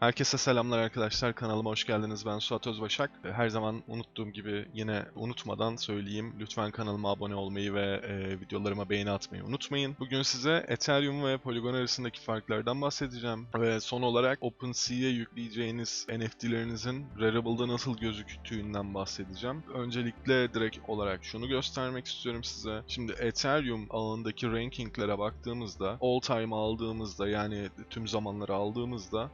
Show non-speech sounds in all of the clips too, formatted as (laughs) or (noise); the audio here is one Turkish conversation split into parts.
Herkese selamlar arkadaşlar. Kanalıma hoş geldiniz. Ben Suat Özbaşak. Her zaman unuttuğum gibi yine unutmadan söyleyeyim. Lütfen kanalıma abone olmayı ve e, videolarıma beğeni atmayı unutmayın. Bugün size Ethereum ve Polygon arasındaki farklardan bahsedeceğim. Ve son olarak OpenSea'ye yükleyeceğiniz NFT'lerinizin Rarable'da nasıl gözüktüğünden bahsedeceğim. Öncelikle direkt olarak şunu göstermek istiyorum size. Şimdi Ethereum ağındaki rankinglere baktığımızda all time aldığımızda yani tüm zamanları aldığımızda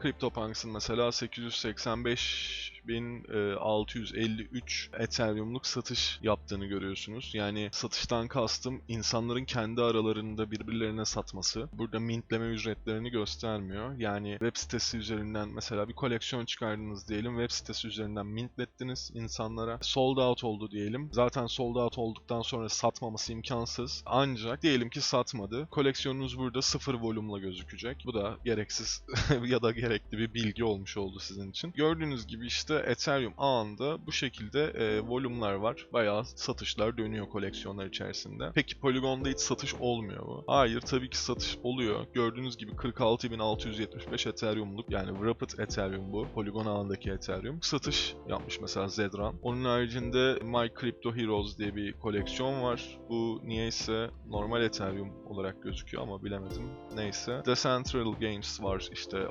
CryptoPunks'ın mesela 885.653 Ethereum'luk satış yaptığını görüyorsunuz. Yani satıştan kastım insanların kendi aralarında birbirlerine satması. Burada mintleme ücretlerini göstermiyor. Yani web sitesi üzerinden mesela bir koleksiyon çıkardınız diyelim. Web sitesi üzerinden mintlettiniz insanlara. Sold out oldu diyelim. Zaten sold out olduktan sonra satmaması imkansız. Ancak diyelim ki satmadı. Koleksiyonunuz burada sıfır volümle gözükecek. Bu da gereksiz (laughs) ya da gerekli bir bilgi olmuş oldu sizin için. Gördüğünüz gibi işte Ethereum ağında bu şekilde e, volümler var. Bayağı satışlar dönüyor koleksiyonlar içerisinde. Peki Polygon'da hiç satış olmuyor mu? Hayır tabii ki satış oluyor. Gördüğünüz gibi 46.675 Ethereum'luk yani Wrapped Ethereum bu. Polygon ağındaki Ethereum. Satış yapmış mesela Zedran. Onun haricinde My Crypto Heroes diye bir koleksiyon var. Bu niyeyse normal Ethereum olarak gözüküyor ama bilemedim. Neyse. Decentral Games var işte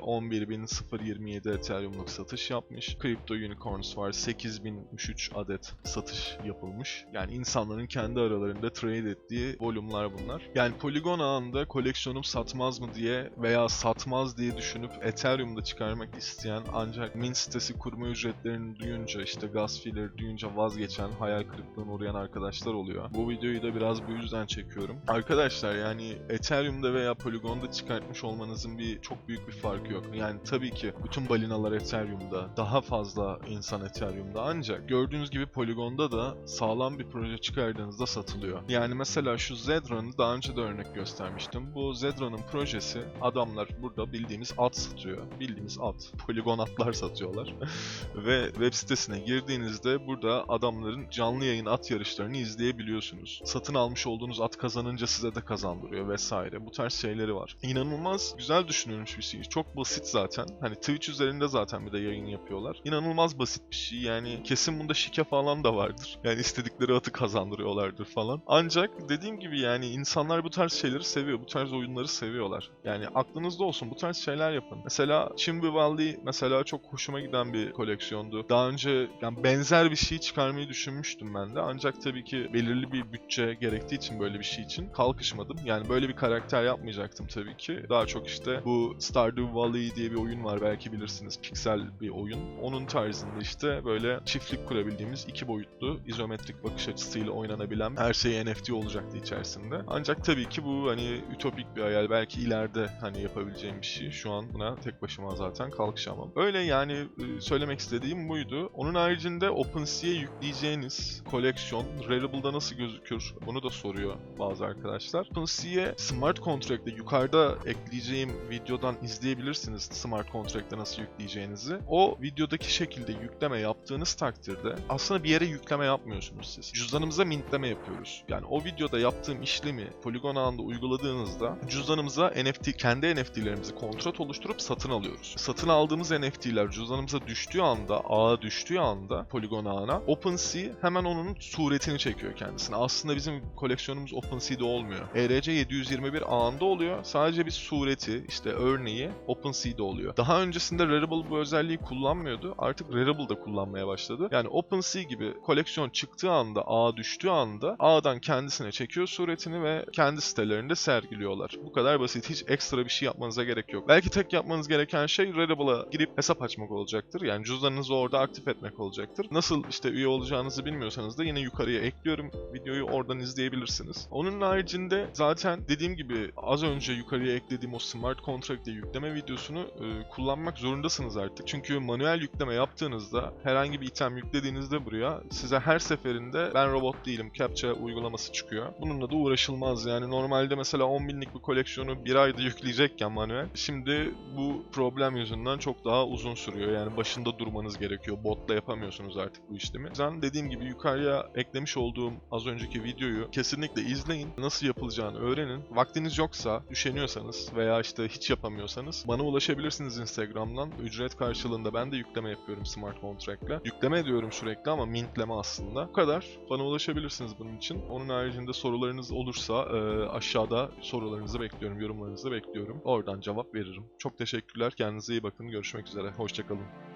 11.027 Ethereum'luk satış yapmış. Crypto Unicorns var 8003 adet satış yapılmış. Yani insanların kendi aralarında trade ettiği volümler bunlar. Yani Polygon ağında koleksiyonum satmaz mı diye veya satmaz diye düşünüp Ethereum'da çıkarmak isteyen ancak mint sitesi kurma ücretlerini duyunca işte gas fee'leri duyunca vazgeçen, hayal kırıklığına uğrayan arkadaşlar oluyor. Bu videoyu da biraz bu yüzden çekiyorum. Arkadaşlar yani Ethereum'da veya Polygon'da çıkartmış olmanızın bir çok büyük bir farkı yok. Yani tabii ki bütün balinalar Ethereum'da, daha fazla insan Ethereum'da ancak gördüğünüz gibi Polygon'da da sağlam bir proje çıkardığınızda satılıyor. Yani mesela şu Zedran'ı daha önce de örnek göstermiştim. Bu Zedran'ın projesi adamlar burada bildiğimiz at satıyor. Bildiğimiz at. Polygon atlar satıyorlar. (laughs) Ve web sitesine girdiğinizde burada adamların canlı yayın at yarışlarını izleyebiliyorsunuz. Satın almış olduğunuz at kazanınca size de kazandırıyor vesaire. Bu tarz şeyleri var. İnanılmaz güzel düşünülmüş bir şey. Çok basit zaten. Hani Twitch üzerinde zaten bir de yayın yapıyorlar. İnanılmaz basit bir şey. Yani kesin bunda şike falan da vardır. Yani istedikleri atı kazandırıyorlardır falan. Ancak dediğim gibi yani insanlar bu tarz şeyleri seviyor. Bu tarz oyunları seviyorlar. Yani aklınızda olsun bu tarz şeyler yapın. Mesela Chimby Valley mesela çok hoşuma giden bir koleksiyondu. Daha önce yani benzer bir şey çıkarmayı düşünmüştüm ben de. Ancak tabii ki belirli bir bütçe gerektiği için böyle bir şey için kalkışmadım. Yani böyle bir karakter yapmayacaktım tabii ki. Daha çok işte bu Stardew Valley diye bir oyun var belki bilirsiniz. Piksel bir oyun. Onun tarzında işte böyle çiftlik kurabildiğimiz iki boyutlu izometrik bakış açısıyla oynanabilen her şey NFT olacaktı içerisinde. Ancak tabii ki bu hani ütopik bir hayal. Belki ileride hani yapabileceğim bir şey. Şu an buna tek başıma zaten kalkışamam. Öyle yani söylemek istediğim buydu. Onun haricinde OpenSea'ye yükleyeceğiniz koleksiyon Rarable'da nasıl gözükür? Bunu da soruyor bazı arkadaşlar. OpenSea Smart Contract'te yukarıda ekleyeceğim videodan izleyebilirsiniz Smart Contract'te nasıl yükleyeceğinizi. O videodaki şekilde yükleme yaptığınız takdirde aslında bir yere yükleme yapmıyorsunuz siz. Cüzdanımıza mintleme yapıyoruz. Yani o videoda yaptığım işlemi Polygon ağında uyguladığınızda cüzdanımıza NFT, kendi NFT'lerimizi kontrat oluşturup satın alıyoruz. Satın aldığımız NFT'ler cüzdanımıza düştüğü anda, ağa düştüğü anda Polygon ağına OpenSea hemen onun suretini çekiyor kendisine. Aslında bizim koleksiyonumuz OpenSea'de olmuyor. ERC 721 ağında oluyor. Sadece bir sureti, işte örneği OpenSea'de oluyor. Daha öncesinde Rarible bu özelliği kullanmıyordu. Artık Rarible da kullanmaya başladı. Yani OpenSea gibi koleksiyon çıktığı anda, ağa düştüğü anda ağdan kendisine çekiyor suretini ve kendi sitelerinde sergiliyorlar. Bu kadar basit. Hiç ekstra bir şey yapmanıza gerek yok. Belki tek yapmanız gereken şey Rarible'a girip hesap açmak olacaktır. Yani cüzdanınızı orada aktif etmek olacaktır. Nasıl işte üye olacağınızı bilmiyorsanız da yine yukarıya ekliyorum. Videoyu oradan izleyebilirsiniz. Onun haricinde zaten dediğim gibi az önce yukarıya eklediğim o smart contract'e yükleme videosunu e, kullanmak zorundasınız artık. Çünkü manuel yükleme yaptığınızda herhangi bir item yüklediğinizde buraya size her seferinde ben robot değilim captcha uygulaması çıkıyor. Bununla da uğraşılmaz yani normalde mesela 10 binlik bir koleksiyonu bir ayda yükleyecekken manuel. Şimdi bu problem yüzünden çok daha uzun sürüyor. Yani başında durmanız gerekiyor. Botla yapamıyorsunuz artık bu işlemi. Ben dediğim gibi yukarıya eklemiş olduğum az önceki videoyu kesinlikle izleyin. Nasıl yapılacağını öğrenin. Vaktiniz yoksa, üşeniyorsanız veya işte hiç yapamıyorsanız bana ulaşabilirsiniz Instagram'dan. Ücret karşılığında ben de yükleme yapıyorum smart contract'le. Yükleme ediyorum sürekli ama mintleme aslında. Bu kadar. Bana ulaşabilirsiniz bunun için. Onun haricinde sorularınız olursa e, aşağıda sorularınızı bekliyorum, yorumlarınızı bekliyorum. Oradan cevap veririm. Çok teşekkürler. Kendinize iyi bakın. Görüşmek üzere. Hoşçakalın.